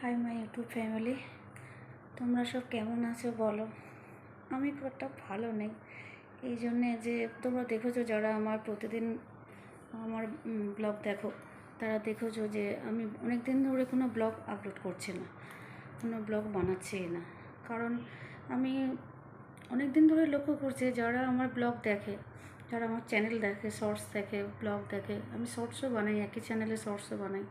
Hi my YouTube family তোমরা সব কেমন আছো বলো? আমি খুব একটা ভালো নেই। এই জন্যে যে তোমরা দেখেছ যারা আমার প্রতিদিন আমার ব্লগ দেখো, তারা দেখেছ যে আমি অনেক দিন ধরে কোনো ব্লগ আপলোড করছি না, কোনো ব্লগ বানাচ্ছি না। কারণ আমি অনেক দিন ধরে লক্ষ্য করছি যারা আমার ব্লগ দেখে, যারা আমার চ্যানেল দেখে শর্টস দেখে ব্লগ দেখে, আমি শর্টসও বানাই, একই চ্যানেলে শর্টসও বানাই।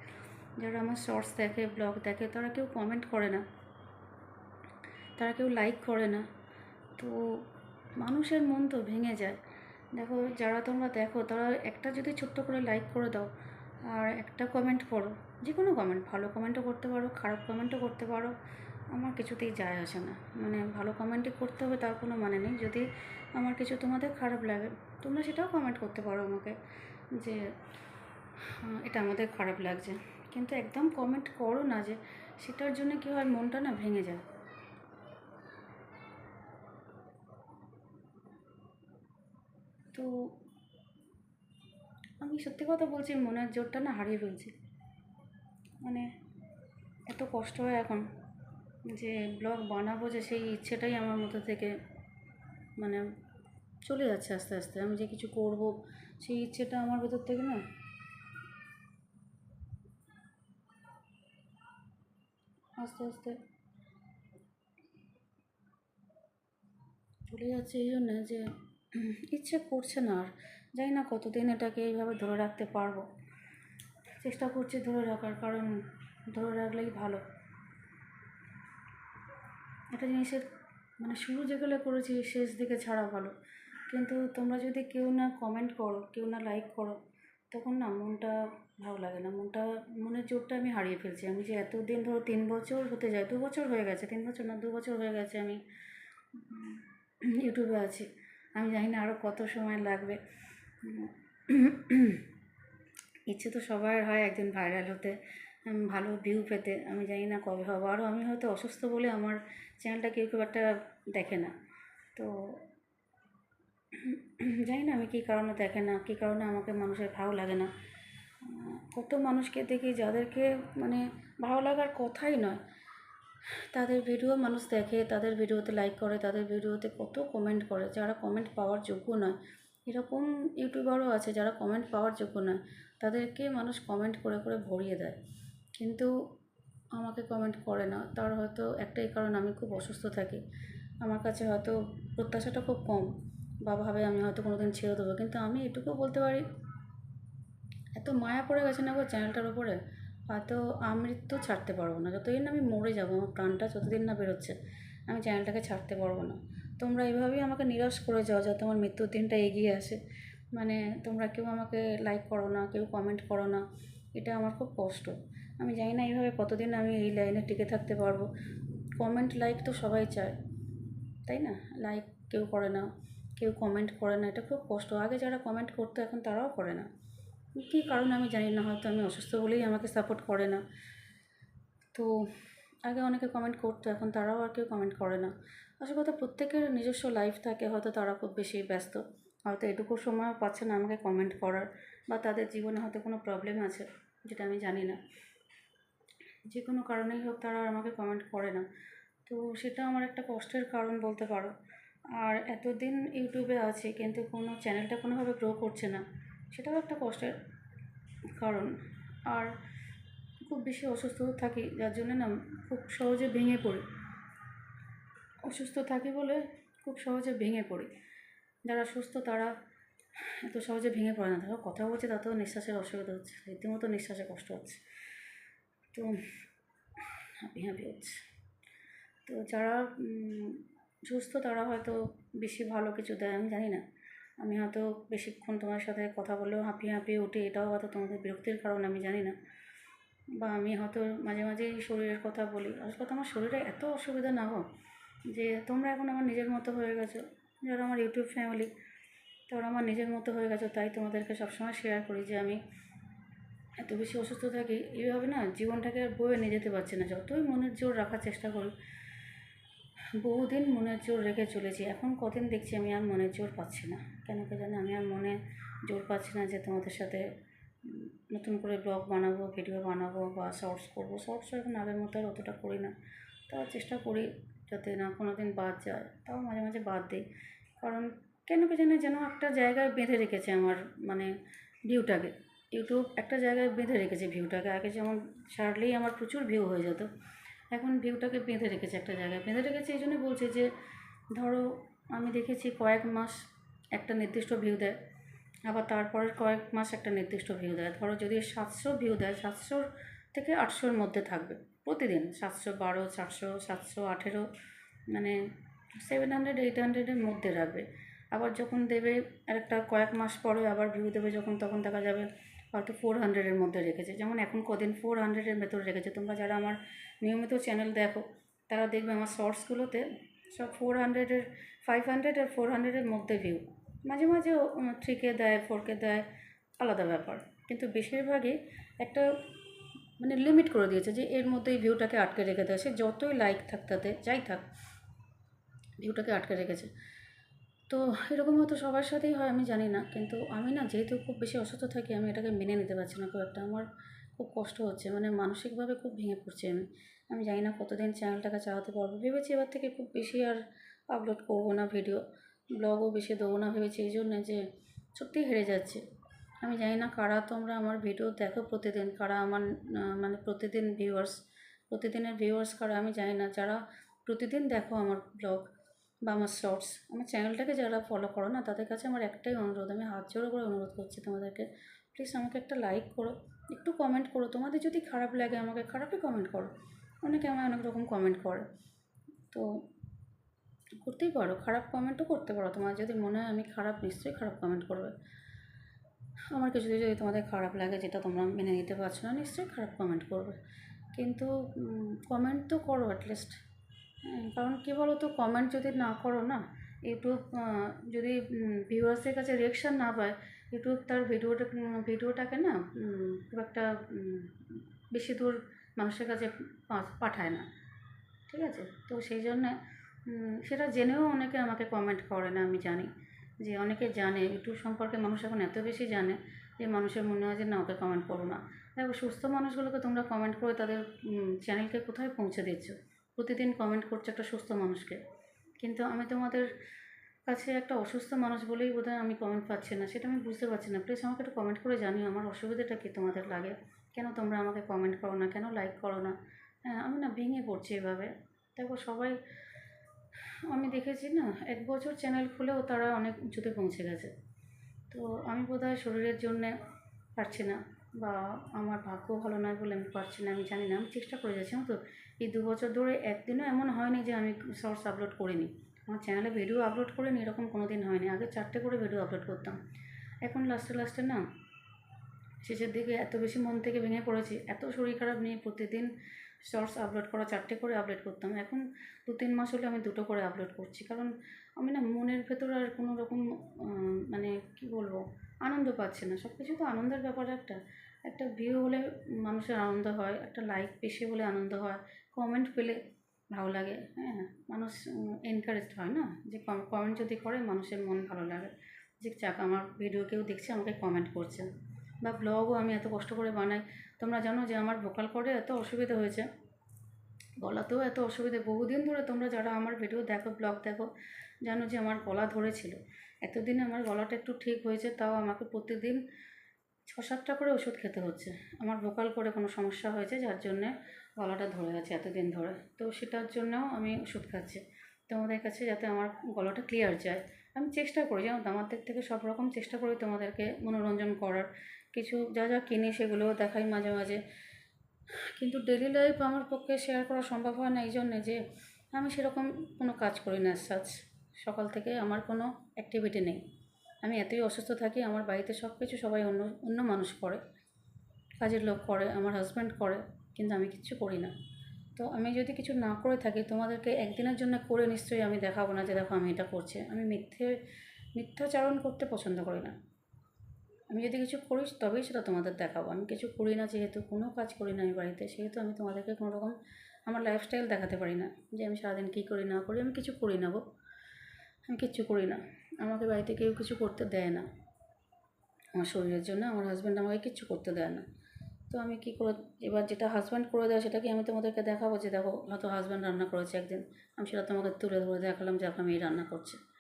যারা আমার শর্টস দেখে ব্লগ দেখে, তারা কেউ কমেন্ট করে না। তারা কেউ লাইক করে না। তো মানুষের মন তো ভেঙে যায়। দেখো, যারা তোমরা দেখো, তারা একটা যদি ছোট্ট করে লাইক করে দাও, আর একটা কমেন্ট করো যে কোনো কমেন্ট ভালো কমেন্টও করতে পারো, খারাপ কমেন্টও করতে পারো, আমার কিছুতেই যায় আসে না। মানে ভালো কমেন্টই করতে হবে, তার কোনো মানে নেই। যদি আমার কিছু তোমাদের খারাপ লাগে, তোমরা সেটাও কমেন্ট করতে পারো আমাকে, যে এটা আমাদের খারাপ লাগছে। কিন্তু একদম কমেন্ট করো না যে সেটার জন্য কী হয় মনটা না ভেঙে যায়। তো আমি সত্যি কথা বলছি, মনের জোরটা না হারিয়ে ফেলছি। মানে এত কষ্ট হয় এখন যে ব্লগ বানাবো যে সেই ইচ্ছেটাই আমার মতো থেকে মানে চলে যাচ্ছে আস্তে আস্তে। আমি যে কিছু করব সেই ইচ্ছেটা আমার ভেতর থেকে না আস্তে আস্তে। চলে যাচ্ছে এই জন্যে যে, ইচ্ছে করছে না আর। জানি না কতদিন এটাকে এইভাবে ধরে রাখতে পারব। চেষ্টা করছি ধরে রাখার কারণ ধরে রাখলেই ভালো। একটা জিনিসের মানে শুরু যেগুলো করেছি, শেষ দিকে ছাড়া ভালো। কিন্তু তোমরা যদি কেউ না কমেন্ট করো, কেউ না লাইক করো, তখন না মনটা ভালো লাগে না। মনটা, মনের জোরটা আমি হারিয়ে ফেলছি। আমি যে এতদিন ধরো তিন বছর হতে যায় দু বছর হয়ে গেছে, তিন বছর না, দু বছর হয়ে গেছে আমি ইউটিউবে আছি। আমি জানি না আরও কত সময় লাগবে। ইচ্ছে তো সবার হয় একদিন ভাইরাল হতে ভালো ভিউ পেতে। আমি জানি না কবে হব। আরও আমি হয়তো অসুস্থ বলে আমার চ্যানেলটা কেউ খুব একটা দেখে না। তো জানি না আমি কী কারণে দেখে না, কী কারণে আমাকে মানুষের ভালো লাগে না। কত মানুষকে দেখি যাদেরকে মানে ভালো লাগার কথাই নয়। তাদের ভিডিও মানুষ দেখে, তাদের ভিডিওতে লাইক করে, তাদের ভিডিওতে কত কমেন্ট করে। যারা কমেন্ট পাওয়ার যোগ্য নয়, এরকম ইউটিউবারও আছে যারা কমেন্ট পাওয়ার যোগ্য নয়, তাদেরকে মানুষ কমেন্ট করে করে ভরিয়ে দেয়। কিন্তু আমাকে কমেন্ট করে না। তার হয়তো একটাই কারণ, আমি খুব অসুস্থ থাকি। আমার কাছে হয়তো প্রত্যাশাটা খুব কম। বা ভাবে আমি হয়তো কোনো দিন ছেড়ে দেবো। কিন্তু আমি এটুকু বলতে পারি এত মায়া পড়ে গেছে না গো চ্যানেলটার উপরে? হয়তো আমৃত্যু ছাড়তে পারব না। যতদিন না আমি মরে যাব, আমার প্রাণটা যতদিন না বেরোচ্ছে, আমি চ্যানেলটাকে ছাড়তে পারব না। তোমরা এইভাবেই আমাকে নিরাশ করে যাও যাতে আমার মৃত্যুর দিনটা এগিয়ে আসে। মানে তোমরা কেউ আমাকে লাইক করো না, কেউ কমেন্ট করো না, এটা আমার খুব কষ্ট। আমি জানি না এইভাবে কতদিন আমি এই লাইনে টিকে থাকতে পারব। কমেন্ট লাইক তো সবাই চায়, তাই না? লাইক কেউ করে না, কেউ কমেন্ট করে না, এটা খুব কষ্ট। আগে যারা কমেন্ট করতো, এখন তারাও করে না। কী কারণে আমি জানি না, হয়তো আমি অসুস্থ বলেই আমাকে সাপোর্ট করে না। তো আগে অনেকে কমেন্ট করতো, এখন তারাও আর কেউ কমেন্ট করে না। আসল কথা প্রত্যেকের নিজস্ব লাইফ থাকে, হয়তো তারা খুব বেশি ব্যস্ত। হয়তো এটুকু সময়ও পাচ্ছে না আমাকে কমেন্ট করার, বা তাদের জীবনে হয়তো কোনো প্রবলেম আছে, যেটা আমি জানি না। যে কোনো কারণেই হোক তারা আর আমাকে কমেন্ট করে না। তো সেটা আমার একটা কষ্টের কারণ বলতে পারো। আর এতদিন ইউটিউবে আছে, কিন্তু কোনো চ্যানেলটা কোনোভাবে গ্রো করছে না। সেটাও একটা কষ্টের কারণ। আর খুব বেশি অসুস্থ থাকি, যার জন্য না খুব সহজে ভেঙে পড়ি। অসুস্থ থাকি বলে খুব সহজে ভেঙে পড়ি। যারা সুস্থ তারা এত সহজে ভেঙে পড়ে না। তারা কথা বলছে, তাতেও নিঃশ্বাসের অসুবিধা হচ্ছে। রীতিমতো নিঃশ্বাসে কষ্ট হচ্ছে। তো হাঁপি হাঁপি হচ্ছে। তো যারা সুস্থ তারা হয়তো বেশি ভালো কিছু দেয়, আমি জানি না। আমি হয়তো বেশিক্ষণ তোমার সাথে কথা বললেও হাঁপিয়ে হাঁপিয়ে উঠি, এটাও হয়তো তোমাদের বিরক্তির কারণ, আমি জানি না। বা আমি হয়তো মাঝে মাঝেই শরীরের কথা বলি। আসল কথা আমার শরীরে এত অসুবিধা না হোক যে তোমরা এখন আমার নিজের মতো হয়ে গেছো। যারা আমার ইউটিউব ফ্যামিলি তোমরা আমার নিজের মতো হয়ে গেছো, তাই তোমাদেরকে সবসময় শেয়ার করি যে আমি এত বেশি অসুস্থ থাকি। এইভাবে না জীবনটাকে আর বয়ে নিয়ে যেতে পারছি না। যতই মনের জোর রাখার চেষ্টা করি, বহুদিন মনের জোর রেখে চলেছি। এখন কদিন দেখছি আমি আর মনের জোর পাচ্ছি না। কেন কে জানে, আমি আর মনে জোর পাচ্ছি না যে তোমাদের সাথে নতুন করে ব্লগ বানাবো ভিডিও বানাবো বা শর্টস করব। শর্টস এখন আগের মতো আর অতটা করি না। তাও চেষ্টা করি যাতে না কোনো দিন বাদ যায়। তাও মাঝে মাঝে বাদ দিই। কারণ কেন কে জানি যেন একটা জায়গায় বেঁধে রেখেছে আমার মানে ভিউটাকে ইউটিউব একটা জায়গায় বেঁধে রেখেছে ভিউটাকে আগে যেমন ছাড়লেই আমার প্রচুর ভিউ হয়ে যেত। এখন ভিউটাকে বেঁধে রেখেছে একটা জায়গায়। বেঁধে রেখেছে এই জন্য বলছে যে, ধরো আমি দেখেছি কয়েক মাস একটা নির্দিষ্ট ভিউ দেয়, আবার তারপরের কয়েক মাস একটা নির্দিষ্ট ভিউ দেয়। ধরো যদি সাতশো ভিউ দেয়, সাতশোর থেকে আটশোর মধ্যে থাকবে প্রতিদিন। সাতশো বারো, চারশো, সাতশো আঠেরো মানে সেভেন হান্ড্রেড এইট হান্ড্রেডের মধ্যে রাখবে আবার যখন দেবে আরেকটা কয়েক মাস পরে আবার ভিউ দেবে যখন, তখন দেখা যাবে হয়তো ফোর হান্ড্রেডের মধ্যে রেখেছে। যেমন এখন কদিন ফোর হান্ড্রেডের ভেতরে রেখেছে। তোমরা যারা আমার নিয়মিত চ্যানেল দেখো, তারা দেখবে আমার শর্টসগুলোতে সব ফোর হান্ড্রেডের ফাইভ হান্ড্রেড আর ফোর হান্ড্রেডের মধ্যে ভিউ মাঝে মাঝে থ্রি কে দেয় ফোর কে দেয়, আলাদা ব্যাপার। কিন্তু বেশিরভাগই একটা মানে লিমিট করে দিয়েছে যে এর মধ্যেই ভিউটাকে আটকে রেখে দেয়। সে যতই লাইক থাক তাতে, যাই থাক ভিউটাকে আটকে রেখেছে। তো এরকম হয়তো সবার সাথেই হয়, আমি জানি না। কিন্তু আমি না যেহেতু খুব বেশি অসুস্থ থাকি, আমি এটাকে মেনে নিতে পারছি না খুব একটা। আমার খুব কষ্ট হচ্ছে মানে মানসিকভাবে খুব ভেঙে পড়ছি আমি। আমি জানি না কতদিন চ্যানেলটাকে চালাতে পারব। ভেবেছি এবার থেকে খুব বেশি আর আপলোড করব না ভিডিও ব্লগও বেশি দেবো না ভেবেছি, এই জন্যে যে সত্যিই হেরে যাচ্ছে। আমি জানি না কারা তোমরা আমার ভিডিও দেখো প্রতিদিন, কারা আমার মানে প্রতিদিন ভিউয়ার্স প্রতিদিনের ভিউয়ার্স কারা আমি জানি না। যারা প্রতিদিন দেখো আমার ব্লগ বা আমার শর্টস আমার চ্যানেলটাকে যারা ফলো করো না, তাদের কাছে আমার একটাই অনুরোধ, আমি হাত জোড়ো করে অনুরোধ করছি তোমাদেরকে প্লিজ আমাকে একটা লাইক করো, একটু কমেন্ট করো। তোমাদের যদি খারাপ লাগে আমাকে, খারাপই কমেন্ট করো। অনেকে আমায় অনেক রকম কমেন্ট করে। তো করতেই পারো, খারাপ কমেন্টও করতে পারো। তোমার যদি মনে হয় আমি খারাপ, নিশ্চয়ই খারাপ কমেন্ট করবে। আমার কিছু কিছু যদি তোমাদের খারাপ লাগে, যেটা তোমরা মেনে নিতে পারছ না, নিশ্চয়ই খারাপ কমেন্ট করবে। কিন্তু কমেন্ট তো করো অ্যাটলিস্ট কারণ কী বলো তো কমেন্ট যদি না করো না ইউটিউব যদি ভিউয়ার্সের কাছে রিয়েকশান না পায় ইউটিউব তার ভিডিওটা ভিডিওটাকে না খুব একটা বেশি দূর মানুষের কাছে পাঠায় না। ঠিক আছে? তো সেই জন্যে সেটা জেনেও অনেকে আমাকে কমেন্ট করে না, আমি জানি। যে অনেকে জানে ইউটিউব সম্পর্কে মানুষ এখন এত বেশি জানে, যে মানুষের মনে হয় যে না, ওকে কমেন্ট করো না। দেখো, সুস্থ মানুষগুলোকে তোমরা কমেন্ট করে তাদের চ্যানেলকে কোথায় পৌঁছে দিচ্ছ? প্রতিদিন কমেন্ট করছ একটা সুস্থ মানুষকে। কিন্তু আমি তোমাদের কাছে একটা অসুস্থ মানুষ বলেই বোধহয় আমি কমেন্ট পাচ্ছি না, সেটা আমি বুঝতে পারছি না। প্লিজ আমাকে একটু কমেন্ট করে জানিও, আমার অসুবিধাটা কী তোমাদের লাগে? কেন তোমরা আমাকে কমেন্ট করো না? কেন লাইক করো না? হ্যাঁ আমি না ভেঙে পড়ছি এভাবে। দেখো সবাই, আমি দেখেছি না, এক বছর চ্যানেল খুলেও তারা অনেক উঁচুতে পৌঁছে গেছে। তো আমি বোধহয় শরীরের জন্যে পারছি না বা আমার ভাগ্য ভালো নয় বলে আমি পারছি না, আমি জানি না। আমি চেষ্টা করে যাচ্ছি তো? এই দু বছর ধরে একদিনও এমন হয়নি যে আমি শর্টস আপলোড করিনি। আমার চ্যানেলে ভিডিও আপলোড করিনি, এরকম কোনো দিন হয়নি। আগে চারটে করে ভিডিও আপলোড করতাম। এখন লাস্টে লাস্টে না শেষের দিকে এত বেশি মন থেকে ভেঙে পড়েছি। এত শরীর খারাপ নিয়ে প্রতিদিন শর্টস আপলোড করা, চারটে করে আপলোড করতাম। এখন দু তিন মাস হলে আমি দুটো করে আপলোড করছি। কারণ আমি না মনের ভেতর আর কোনো রকম মানে কি বলব, আনন্দ পাচ্ছি না। সব কিছু তো আনন্দের ব্যাপার একটা। একটা ভিউ হলে মানুষের আনন্দ হয়, একটা লাইক বেশি হলে আনন্দ হয় কমেন্ট পেলে ভালো লাগে। হ্যাঁ মানুষ এনকারেজড হয় না? যে কমেন্ট যদি করে, মানুষের মন ভালো লাগে। যে, যাক, আমার ভিডিও কেউ দেখছে, আমাকে কমেন্ট করছে। বা ব্লগও আমি এত কষ্ট করে বানাই। তোমরা জানো যে আমার ভোকাল করে এত অসুবিধা হয়েছে। গলাতেও এত অসুবিধে। বহুদিন ধরে তোমরা যারা আমার ভিডিও দেখো ব্লগ দেখো, জানো যে আমার গলা ধরেছিল। এতদিনে আমার গলাটা একটু ঠিক হয়েছে, তাও আমাকে প্রতিদিন ছ সাতটা করে ওষুধ খেতে হচ্ছে। আমার ভোকাল করে কোনো সমস্যা হয়েছে, যার জন্যে গলাটা ধরে আছে এতদিন ধরে। তো সেটার জন্যও আমি ওষুধ খাচ্ছি। তোমাদের কাছে যাতে আমার গলাটা ক্লিয়ার যায়। আমি চেষ্টা করি যেমন আমার দিক থেকে সব রকম চেষ্টা করি তোমাদেরকে মনোরঞ্জন করার। কিছু যা যা কিনি সেগুলোও দেখাই মাঝে মাঝে। কিন্তু ডেলি লাইফ আমার পক্ষে শেয়ার করা সম্ভব হয় না এই জন্যে যে আমি সেরকম কোনো কাজ করি না সাজ সকাল থেকে আমার কোনো অ্যাক্টিভিটি নেই। আমি এতই অসুস্থ থাকি, আমার বাড়িতে সব কিছু সবাই অন্য অন্য মানুষ করে। কাজের লোক করে, আমার হাজব্যান্ড করে, কিন্তু আমি কিচ্ছু করি না। তো আমি যদি কিছু না করে থাকি, তোমাদেরকে একদিনের জন্য করে নিশ্চয়ই আমি দেখাবো না যে দেখো আমি এটা করছি। আমি মিথ্যে, মিথ্যাচারণ করতে পছন্দ করি না। আমি যদি কিছু করি, তবেই সেটা তোমাদের দেখাবো। আমি কিছু করি না, যেহেতু কোনো কাজ করি না আমি বাড়িতে, সেহেতু আমি তোমাদেরকে কোনো রকম আমার লাইফস্টাইল দেখাতে পারি না। যে আমি সারাদিন কী করি, না করি, আমি কিছু করি না গো। আমি কিচ্ছু করি না। আমাকে বাড়িতে কেউ কিছু করতে দেয় না। আমার শরীরের জন্য আমার হাজব্যান্ড আমাকে কিচ্ছু করতে দেয় না। তো আমি কী করে, এবার যেটা হাজব্যান্ড করে দেয় সেটা কি আমি তোমাদেরকে দেখাবো যে দেখো, হয়তো হাজব্যান্ড রান্না করেছে একদিন। আমি সেটা তোমাকে তুলে ধরে দেখালাম যে আপনার মেয়ে রান্না করছে।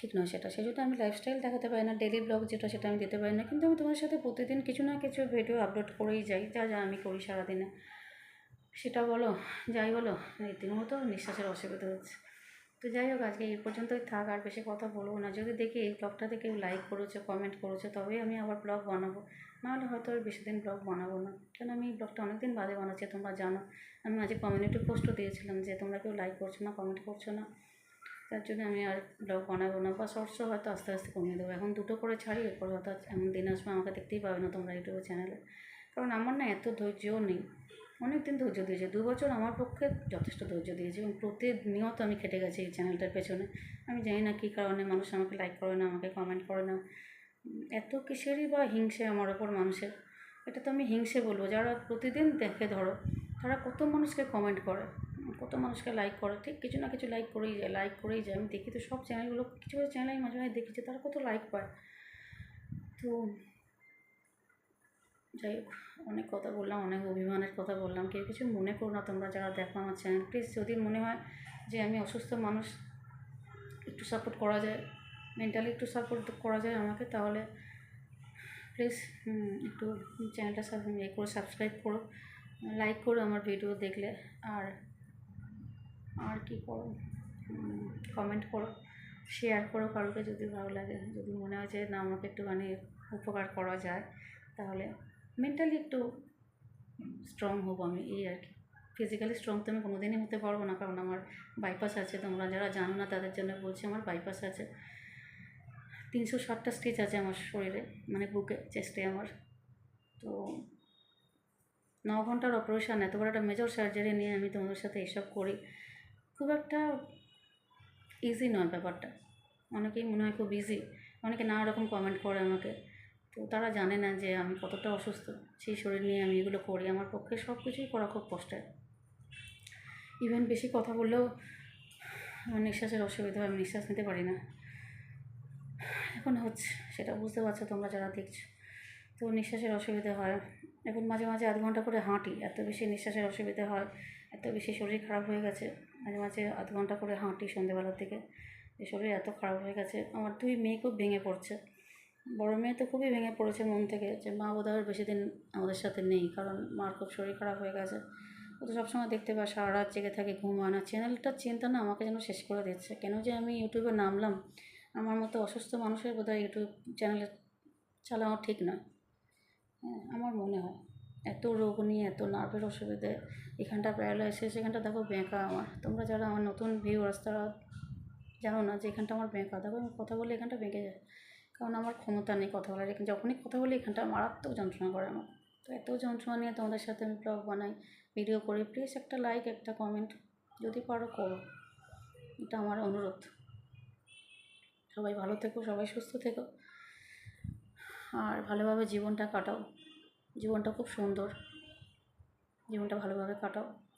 ঠিক নয় সেটা। সেই আমি লাইফস্টাইল দেখাতে পারি না ডেলি ব্লগ যেটা সেটা আমি দিতে পারি না। কিন্তু আমি তোমার সাথে প্রতিদিন কিছু না কিছু ভিডিও আপলোড করেই যাই, যা যা আমি করি সারাদিনে। সেটা বলো, যাই বলো রীতিমতো নিঃশ্বাসের অসুবিধা হচ্ছে। তো যাই হোক, আজকে এই পর্যন্তই থাক, আর বেশি কথা বলব না। যদি দেখি এই ব্লগটাতে কেউ লাইক করেছে কমেন্ট করেছে, তবেই আমি আবার ব্লগ বানাবো। নাহলে হয়তো আর বেশি দিন ব্লগ বানাবো না। কেন আমি এই ব্লগটা অনেক দিন বাদে বানাচ্ছি, তোমরা জানো। আমি আজকে কমিউনিটি পোস্টও দিয়েছিলাম যে তোমরা কেউ লাইক করছ না কমেন্ট করছ না। তার জন্য আমি আর ব্লগ বানাবো না। বা শর্টসও হয়তো আস্তে আস্তে কমিয়ে দেবো। এখন দুটো করে ছাড়ি, এরপর হয়তো এমন দিন আসবে আমাকে দেখতেই পাবে না তোমরা ইউটিউব চ্যানেলে। কারণ আমার না এত ধৈর্যও নেই। অনেক দিন ধৈর্য দিয়েছে। দু বছর আমার পক্ষে যথেষ্ট ধৈর্য দিয়েছে এবং প্রতিনিয়ত আমি খেটে গেছি এই চ্যানেলটার পেছনে। আমি জানি না কী কারণে মানুষ আমাকে লাইক করে না, আমাকে কমেন্ট করে না। এত কিসেরই বা হিংসে আমার ওপর মানুষের? এটা তো আমি হিংসে বলব। যারা প্রতিদিন দেখে ধরো, তারা কত মানুষকে কমেন্ট করে? কত মানুষকে লাইক করে, ঠিক? কিছু না কিছু লাইক করেই যায় লাইক করেই যায়। আমি দেখি তো সব চ্যানেলগুলো কিছু কিছু চ্যানেল আমি মাঝে মাঝে যে তারা কত লাইক পায়। তো যাই হোক, অনেক কথা বললাম, অনেক অভিমানের কথা বললাম। কেউ কিছু মনে করো না তোমরা যারা দেখো আমার চ্যানেল প্লিজ যদি মনে হয় যে আমি অসুস্থ মানুষ, একটু সাপোর্ট করা যায় মেন্টালি একটু সাপোর্ট করা যায় আমাকে, তাহলে প্লিজ একটু চ্যানেলটা ইয়ে করে সাবস্ক্রাইব করো। লাইক করো আমার ভিডিও দেখলে। আর আর কি করো? কমেন্ট করো শেয়ার করো কারোকে যদি ভালো লাগে। যদি মনে হয় যে না, আমাকে একটুখানি উপকার করা যায়, তাহলে মেন্টালি একটু স্ট্রং হব আমি, এই আর কি। ফিজিক্যালি স্ট্রং তো আমি কোনোদিনই হতে পারব না, কারণ আমার বাইপাস আছে। তোমরা যারা জানো না, তাদের জন্য বলছি আমার বাইপাস আছে। তিনশো ষাটটা স্টিচ আছে আমার শরীরে মানে বুকে চেস্টে আমার। তো ন ঘণ্টার অপারেশান এত বড় একটা মেজর সার্জারি নিয়ে আমি তোমাদের সাথে এসব করি। খুব একটা ইজি নয় ব্যাপারটা। অনেকেই মনে হয় খুব ইজি অনেকে নানা রকম কমেন্ট করে আমাকে। তো তারা জানে না যে আমি কতটা অসুস্থ। সেই শরীর নিয়ে আমি এগুলো করি। আমার পক্ষে সব কিছুই করা খুব কষ্টের। ইভেন বেশি কথা বললেও আমার নিঃশ্বাসের অসুবিধা হয়। আমি নিঃশ্বাস নিতে পারি না। এখন হচ্ছে, সেটা বুঝতে পারছ তোমরা যারা দেখছ। তো নিঃশ্বাসের অসুবিধা হয়। এখন মাঝে মাঝে আধ ঘণ্টা করে হাঁটি। এত বেশি নিঃশ্বাসের অসুবিধা হয়। এত বেশি শরীর খারাপ হয়ে গেছে। মাঝে মাঝে আধ ঘণ্টা করে হাঁটি সন্ধেবেলার দিকে। যে শরীর এত খারাপ হয়ে গেছে। আমার দুই মেয়ে খুব ভেঙে পড়ছে। বড় মেয়ে তো খুবই ভেঙে পড়েছে মন থেকে যে মা বোধহয় বেশি দিন আমাদের সাথে নেই, কারণ মার খুব শরীর খারাপ হয়ে গেছে। ও তো সবসময় দেখতে পায় সারা রাত জেগে থাকে ঘুম হয় না। চ্যানেলটার চিন্তা না আমাকে যেন শেষ করে দিচ্ছে। কেন যে আমি ইউটিউবে নামলাম, আমার মতো অসুস্থ মানুষের বোধহয় ইউটিউব চ্যানেলে চালানো ঠিক নয়। হ্যাঁ আমার মনে হয়। এত রোগ নিয়ে, এত নার্ভের অসুবিধে। এখানটা প্যারালাইসিস সেখানটা দেখো বেঁকা আমার। তোমরা যারা আমার নতুন ভিউয়ার্স তারা জানো না যে এখানটা আমার বেঁকা। দেখো আমি কথা বলে, এখানটা বেঁকে যায়। কারণ আমার ক্ষমতা নেই কথা বলার। এখানে যখনই কথা বলি, এখানটা মারাত্মক যন্ত্রণা করে আমার। তো এত যন্ত্রণা নিয়ে তোমাদের সাথে আমি ব্লগ বানাই ভিডিও করি। প্লিজ একটা লাইক একটা কমেন্ট যদি পারো করো। এটা আমার অনুরোধ। সবাই ভালো থেকো, সবাই সুস্থ থেকো। আর ভালোভাবে জীবনটা কাটাও। জীবনটা খুব সুন্দর। জীবনটা ভালোভাবে কাটাও।